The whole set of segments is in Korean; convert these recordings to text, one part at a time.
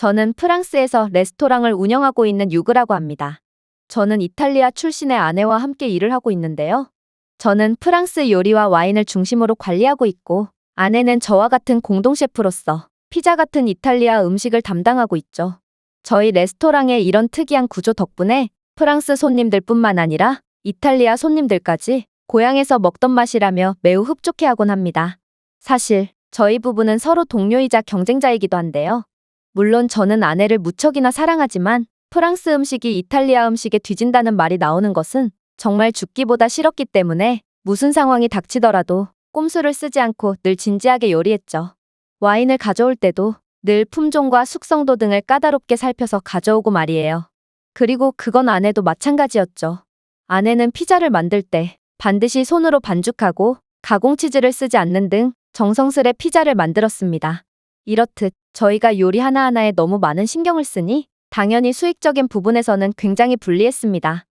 저는 프랑스에서 레스토랑을 운영하고 있는 유그라고 합니다. 저는 이탈리아 출신의 아내와 함께 일을 하고 있는데요. 저는 프랑스 요리와 와인을 중심으로 관리하고 있고, 아내는 저와 같은 공동 셰프로서 피자 같은 이탈리아 음식을 담당하고 있죠. 저희 레스토랑의 이런 특이한 구조 덕분에 프랑스 손님들뿐만 아니라 이탈리아 손님들까지 고향에서 먹던 맛이라며 매우 흡족해하곤 합니다. 사실 저희 부부는 서로 동료이자 경쟁자이기도 한데요. 물론 저는 아내를 무척이나 사랑하지만 프랑스 음식이 이탈리아 음식에 뒤진다는 말이 나오는 것은 정말 죽기보다 싫었기 때문에 무슨 상황이 닥치더라도 꼼수를 쓰지 않고 늘 진지하게 요리했죠. 와인을 가져올 때도 늘 품종과 숙성도 등을 까다롭게 살펴서 가져오고 말이에요. 그리고 그건 아내도 마찬가지였죠. 아내는 피자를 만들 때 반드시 손으로 반죽하고 가공치즈를 쓰지 않는 등 정성스레 피자를 만들었습니다. 이렇듯 저희가 요리 하나하나에 너무 많은 신경을 쓰니 당연히 수익적인 부분에서는 굉장히 불리했습니다.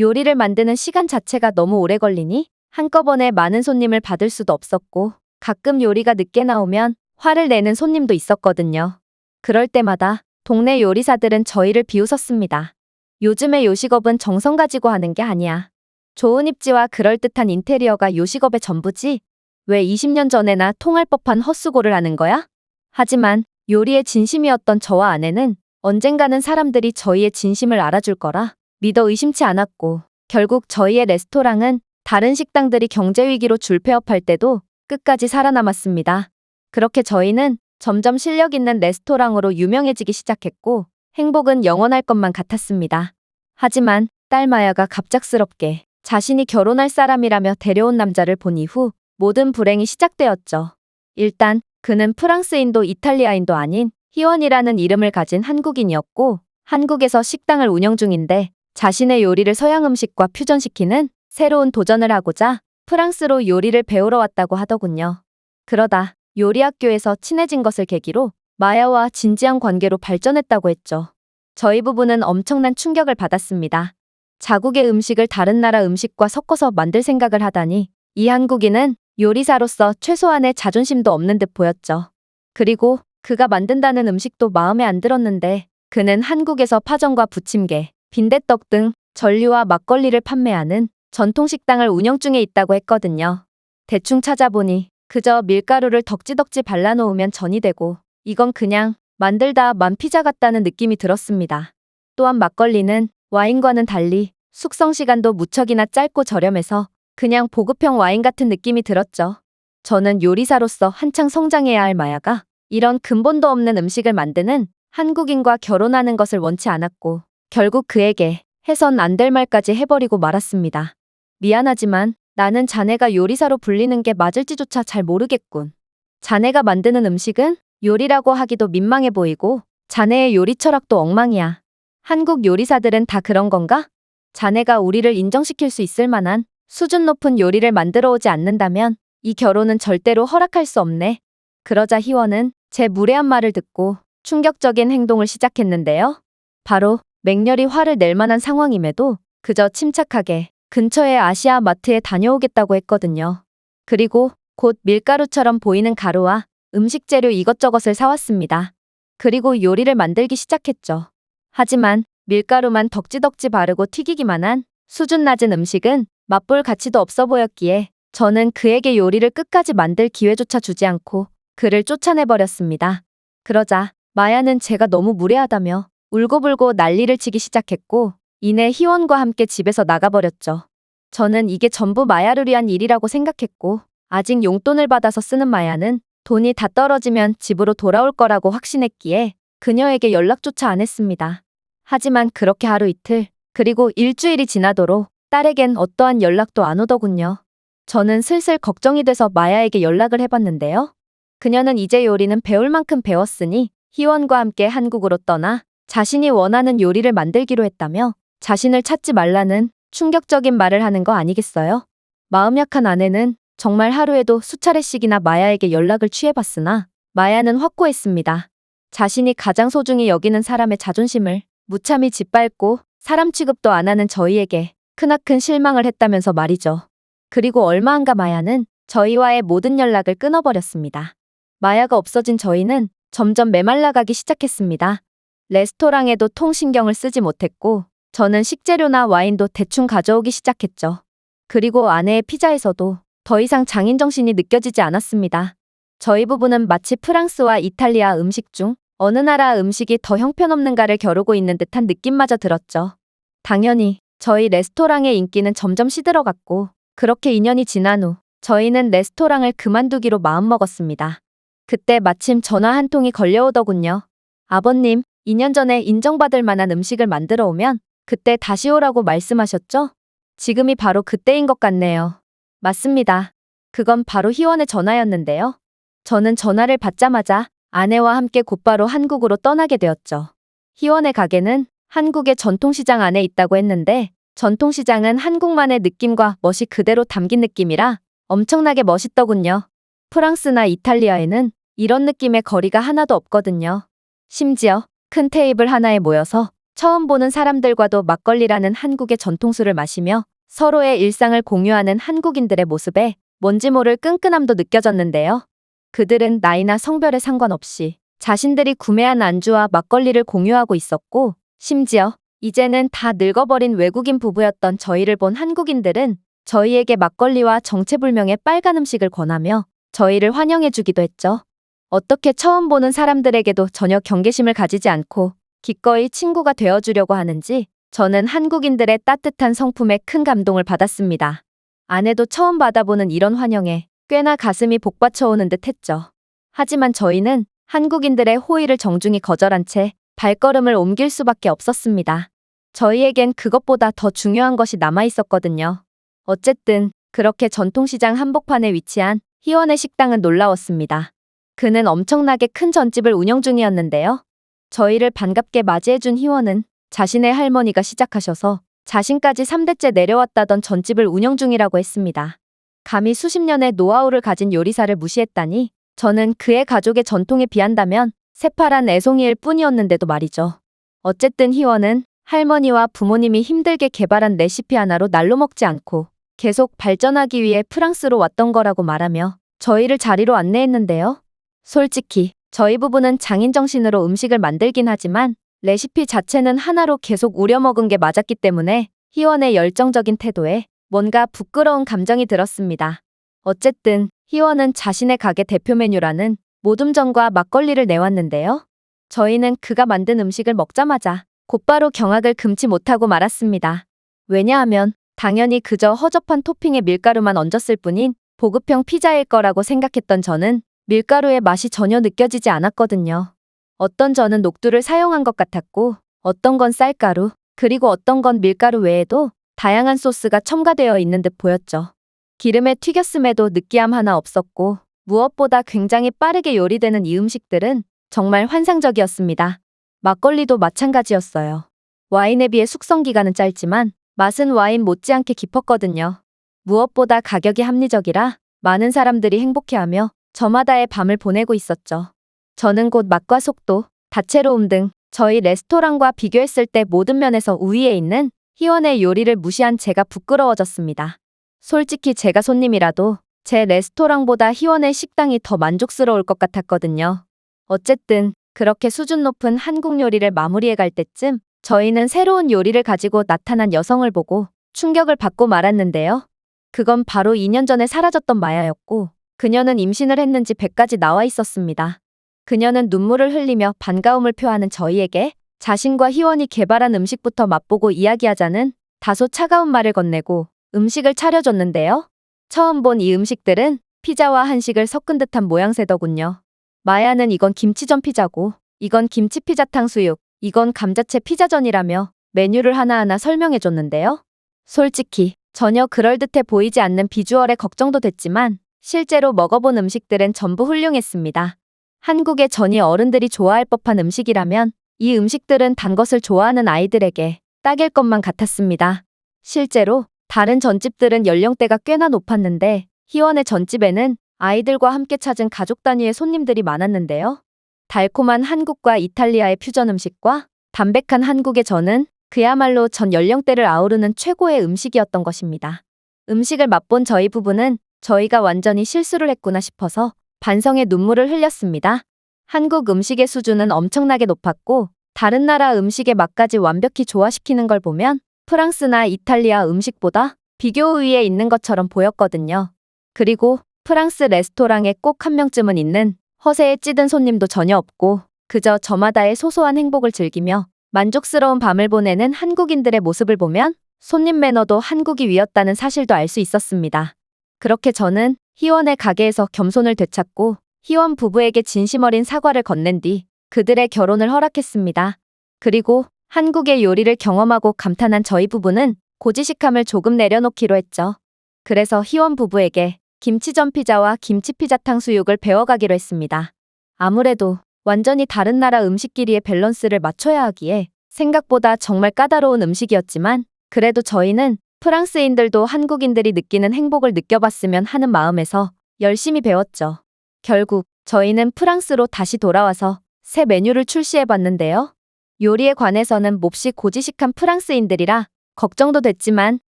요리를 만드는 시간 자체가 너무 오래 걸리니 한꺼번에 많은 손님을 받을 수도 없었고 가끔 요리가 늦게 나오면 화를 내는 손님도 있었거든요. 그럴 때마다 동네 요리사들은 저희를 비웃었습니다. 요즘의 요식업은 정성 가지고 하는 게 아니야. 좋은 입지와 그럴듯한 인테리어가 요식업의 전부지. 왜 20년 전에나 통할 법한 헛수고를 하는 거야? 하지만 요리에 진심이었던 저와 아내는 언젠가는 사람들이 저희의 진심을 알아줄 거라 믿어 의심치 않았고 결국 저희의 레스토랑은 다른 식당들이 경제 위기로 줄폐업할 때도 끝까지 살아남았습니다. 그렇게 저희는 점점 실력 있는 레스토랑으로 유명해지기 시작했고 행복은 영원할 것만 같았습니다. 하지만 딸 마야가 갑작스럽게 자신이 결혼할 사람이라며 데려온 남자를 본 이후 모든 불행이 시작되었죠. 일단 그는 프랑스인도 이탈리아인도 아닌 희원이라는 이름을 가진 한국인이었고 한국에서 식당을 운영 중인데 자신의 요리를 서양 음식과 퓨전시키는 새로운 도전을 하고자 프랑스로 요리를 배우러 왔다고 하더군요. 그러다 요리 학교에서 친해진 것을 계기로 마야와 진지한 관계로 발전했다고 했죠. 저희 부부는 엄청난 충격을 받았습니다. 자국의 음식을 다른 나라 음식과 섞어서 만들 생각을 하다니 이 한국인은 요리사로서 최소한의 자존심도 없는 듯 보였죠. 그리고 그가 만든다는 음식도 마음에 안 들었는데 그는 한국에서 파전과 부침개, 빈대떡 등 전류와 막걸리를 판매하는 전통식당을 운영 중에 있다고 했거든요. 대충 찾아보니 그저 밀가루를 덕지덕지 발라놓으면 전이 되고 이건 그냥 만들다 만 피자 같다는 느낌이 들었습니다. 또한 막걸리는 와인과는 달리 숙성 시간도 무척이나 짧고 저렴해서 그냥 보급형 와인 같은 느낌이 들었죠. 저는 요리사로서 한창 성장해야 할 마야가 이런 근본도 없는 음식을 만드는 한국인과 결혼하는 것을 원치 않았고 결국 그에게 해선 안 될 말까지 해버리고 말았습니다. 미안하지만 나는 자네가 요리사로 불리는 게 맞을지조차 잘 모르겠군. 자네가 만드는 음식은 요리라고 하기도 민망해 보이고 자네의 요리 철학도 엉망이야. 한국 요리사들은 다 그런 건가? 자네가 우리를 인정시킬 수 있을 만한 수준 높은 요리를 만들어 오지 않는다면 이 결혼은 절대로 허락할 수 없네. 그러자 희원은 제 무례한 말을 듣고 충격적인 행동을 시작했는데요. 바로 맹렬히 화를 낼 만한 상황임에도 그저 침착하게 근처의 아시아 마트에 다녀오겠다고 했거든요. 그리고 곧 밀가루처럼 보이는 가루와 음식 재료 이것저것을 사왔습니다. 그리고 요리를 만들기 시작했죠. 하지만 밀가루만 덕지덕지 바르고 튀기기만 한 수준 낮은 음식은 맛볼 가치도 없어 보였기에 저는 그에게 요리를 끝까지 만들 기회조차 주지 않고 그를 쫓아내버렸습니다. 그러자 마야는 제가 너무 무례하다며 울고불고 난리를 치기 시작했고 이내 희원과 함께 집에서 나가버렸죠. 저는 이게 전부 마야를 위한 일이라고 생각했고 아직 용돈을 받아서 쓰는 마야는 돈이 다 떨어지면 집으로 돌아올 거라고 확신했기에 그녀에게 연락조차 안 했습니다. 하지만 그렇게 하루 이틀 그리고 일주일이 지나도록 딸에겐 어떠한 연락도 안 오더군요. 저는 슬슬 걱정이 돼서 마야에게 연락을 해봤는데요. 그녀는 이제 요리는 배울 만큼 배웠으니 희원과 함께 한국으로 떠나 자신이 원하는 요리를 만들기로 했다며 자신을 찾지 말라는 충격적인 말을 하는 거 아니겠어요? 마음 약한 아내는 정말 하루에도 수차례씩이나 마야에게 연락을 취해봤으나 마야는 확고했습니다. 자신이 가장 소중히 여기는 사람의 자존심을 무참히 짓밟고 사람 취급도 안 하는 저희에게 크나큰 실망을 했다면서 말이죠. 그리고 얼마 안 가 마야는 저희와의 모든 연락을 끊어버렸습니다. 마야가 없어진 저희는 점점 메말라가기 시작했습니다. 레스토랑에도 통신경을 쓰지 못했고, 저는 식재료나 와인도 대충 가져오기 시작했죠. 그리고 아내의 피자에서도 더 이상 장인 정신이 느껴지지 않았습니다. 저희 부부는 마치 프랑스와 이탈리아 음식 중 어느 나라 음식이 더 형편없는가를 겨루고 있는 듯한 느낌마저 들었죠. 당연히 저희 레스토랑의 인기는 점점 시들어갔고 그렇게 2년이 지난 후 저희는 레스토랑을 그만두기로 마음먹었습니다. 그때 마침 전화 한 통이 걸려오더군요. 아버님, 2년 전에 인정받을 만한 음식을 만들어 오면 그때 다시 오라고 말씀하셨죠? 지금이 바로 그때인 것 같네요. 맞습니다. 그건 바로 희원의 전화였는데요. 저는 전화를 받자마자 아내와 함께 곧바로 한국으로 떠나게 되었죠. 희원의 가게는 한국의 전통시장 안에 있다고 했는데 전통시장은 한국만의 느낌과 멋이 그대로 담긴 느낌이라 엄청나게 멋있더군요. 프랑스나 이탈리아에는 이런 느낌의 거리가 하나도 없거든요. 심지어 큰 테이블 하나에 모여서 처음 보는 사람들과도 막걸리라는 한국의 전통술을 마시며 서로의 일상을 공유하는 한국인들의 모습에 뭔지 모를 끈끈함도 느껴졌는데요. 그들은 나이나 성별에 상관없이 자신들이 구매한 안주와 막걸리를 공유하고 있었고, 심지어 이제는 다 늙어버린 외국인 부부였던 저희를 본 한국인들은 저희에게 막걸리와 정체불명의 빨간 음식을 권하며 저희를 환영해주기도 했죠. 어떻게 처음 보는 사람들에게도 전혀 경계심을 가지지 않고 기꺼이 친구가 되어주려고 하는지 저는 한국인들의 따뜻한 성품에 큰 감동을 받았습니다. 아내도 처음 받아보는 이런 환영에 꽤나 가슴이 복받쳐오는 듯 했죠. 하지만 저희는 한국인들의 호의를 정중히 거절한 채 발걸음을 옮길 수밖에 없었습니다. 저희에겐 그것보다 더 중요한 것이 남아 있었거든요. 어쨌든 그렇게 전통시장 한복판에 위치한 희원의 식당은 놀라웠습니다. 그는 엄청나게 큰 전집을 운영 중이었는데요. 저희를 반갑게 맞이해준 희원은 자신의 할머니가 시작하셔서 자신까지 3대째 내려왔다던 전집을 운영 중이라고 했습니다. 감히 수십 년의 노하우를 가진 요리사를 무시했다니 저는 그의 가족의 전통에 비한다면 새파란 애송이일 뿐이었는데도 말이죠. 어쨌든 희원은 할머니와 부모님이 힘들게 개발한 레시피 하나로 날로 먹지 않고 계속 발전하기 위해 프랑스로 왔던 거라고 말하며 저희를 자리로 안내했는데요. 솔직히 저희 부부는 장인 정신으로 음식을 만들긴 하지만 레시피 자체는 하나로 계속 우려먹은 게 맞았기 때문에 희원의 열정적인 태도에 뭔가 부끄러운 감정이 들었습니다. 어쨌든 희원은 자신의 가게 대표 메뉴라는 모둠전과 막걸리를 내왔는데요. 저희는 그가 만든 음식을 먹자마자 곧바로 경악을 금치 못하고 말았습니다. 왜냐하면 당연히 그저 허접한 토핑에 밀가루만 얹었을 뿐인 보급형 피자일 거라고 생각했던 저는 밀가루의 맛이 전혀 느껴지지 않았거든요. 어떤 저는 녹두를 사용한 것 같았고, 어떤 건 쌀가루, 그리고 어떤 건 밀가루 외에도 다양한 소스가 첨가되어 있는 듯 보였죠. 기름에 튀겼음에도 느끼함 하나 없었고, 무엇보다 굉장히 빠르게 요리되는 이 음식들은 정말 환상적이었습니다. 막걸리도 마찬가지였어요. 와인에 비해 숙성 기간은 짧지만 맛은 와인 못지않게 깊었거든요. 무엇보다 가격이 합리적이라 많은 사람들이 행복해하며 저마다의 밤을 보내고 있었죠. 저는 곧 맛과 속도, 다채로움 등 저희 레스토랑과 비교했을 때 모든 면에서 우위에 있는 희원의 요리를 무시한 제가 부끄러워졌습니다. 솔직히 제가 손님이라도 제 레스토랑보다 희원의 식당이 더 만족스러울 것 같았거든요. 어쨌든 그렇게 수준 높은 한국 요리를 마무리해 갈 때쯤 저희는 새로운 요리를 가지고 나타난 여성을 보고 충격을 받고 말았는데요. 그건 바로 2년 전에 사라졌던 마야였고 그녀는 임신을 했는지 배까지 나와 있었습니다. 그녀는 눈물을 흘리며 반가움을 표하는 저희에게 자신과 희원이 개발한 음식부터 맛보고 이야기하자는 다소 차가운 말을 건네고 음식을 차려줬는데요. 처음 본 이 음식들은 피자와 한식을 섞은 듯한 모양새더군요. 마야는 이건 김치전 피자고, 이건 김치 피자 탕수육, 이건 감자채 피자전이라며 메뉴를 하나하나 설명해줬는데요. 솔직히 전혀 그럴듯해 보이지 않는 비주얼에 걱정도 됐지만 실제로 먹어본 음식들은 전부 훌륭했습니다. 한국의 전이 어른들이 좋아할 법한 음식이라면 이 음식들은 단 것을 좋아하는 아이들에게 딱일 것만 같았습니다. 실제로 다른 전집들은 연령대가 꽤나 높았는데 희원의 전집에는 아이들과 함께 찾은 가족 단위의 손님들이 많았는데요. 달콤한 한국과 이탈리아의 퓨전 음식과 담백한 한국의 전은 그야말로 전 연령대를 아우르는 최고의 음식이었던 것입니다. 음식을 맛본 저희 부부는 저희가 완전히 실수를 했구나 싶어서 반성의 눈물을 흘렸습니다. 한국 음식의 수준은 엄청나게 높았고 다른 나라 음식의 맛까지 완벽히 조화시키는 걸 보면 프랑스나 이탈리아 음식보다 비교 우위에 있는 것처럼 보였거든요. 그리고 프랑스 레스토랑에 꼭 한 명쯤은 있는 허세에 찌든 손님도 전혀 없고 그저 저마다의 소소한 행복을 즐기며 만족스러운 밤을 보내는 한국인들의 모습을 보면 손님 매너도 한국이 위였다는 사실도 알 수 있었습니다. 그렇게 저는 희원의 가게에서 겸손을 되찾고 희원 부부에게 진심 어린 사과를 건넨 뒤 그들의 결혼을 허락했습니다. 그리고 한국의 요리를 경험하고 감탄한 저희 부부는 고지식함을 조금 내려놓기로 했죠. 그래서 희원 부부에게 김치전 피자와 김치 피자 탕수육을 배워가기로 했습니다. 아무래도 완전히 다른 나라 음식끼리의 밸런스를 맞춰야 하기에 생각보다 정말 까다로운 음식이었지만 그래도 저희는 프랑스인들도 한국인들이 느끼는 행복을 느껴봤으면 하는 마음에서 열심히 배웠죠. 결국 저희는 프랑스로 다시 돌아와서 새 메뉴를 출시해 봤는데요. 요리에 관해서는 몹시 고지식한 프랑스인들이라 걱정도 됐지만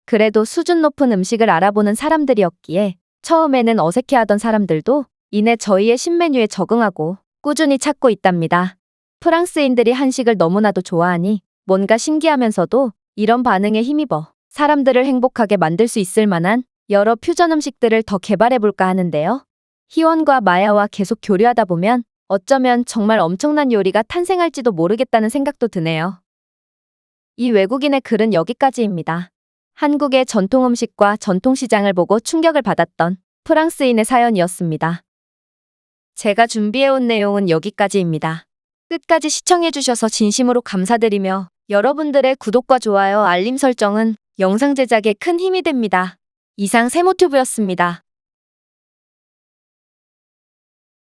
그래도 수준 높은 음식을 알아보는 사람들이었기에 처음에는 어색해하던 사람들도 이내 저희의 신메뉴에 적응하고 꾸준히 찾고 있답니다. 프랑스인들이 한식을 너무나도 좋아하니 뭔가 신기하면서도 이런 반응에 힘입어 사람들을 행복하게 만들 수 있을 만한 여러 퓨전 음식들을 더 개발해 볼까 하는데요. 희원과 마야와 계속 교류하다 보면 어쩌면 정말 엄청난 요리가 탄생할지도 모르겠다는 생각도 드네요. 이 외국인의 글은 여기까지입니다. 한국의 전통 음식과 전통 시장을 보고 충격을 받았던 프랑스인의 사연이었습니다. 제가 준비해온 내용은 여기까지입니다. 끝까지 시청해주셔서 진심으로 감사드리며 여러분들의 구독과 좋아요, 알림 설정은 영상 제작에 큰 힘이 됩니다. 이상 세모튜브였습니다.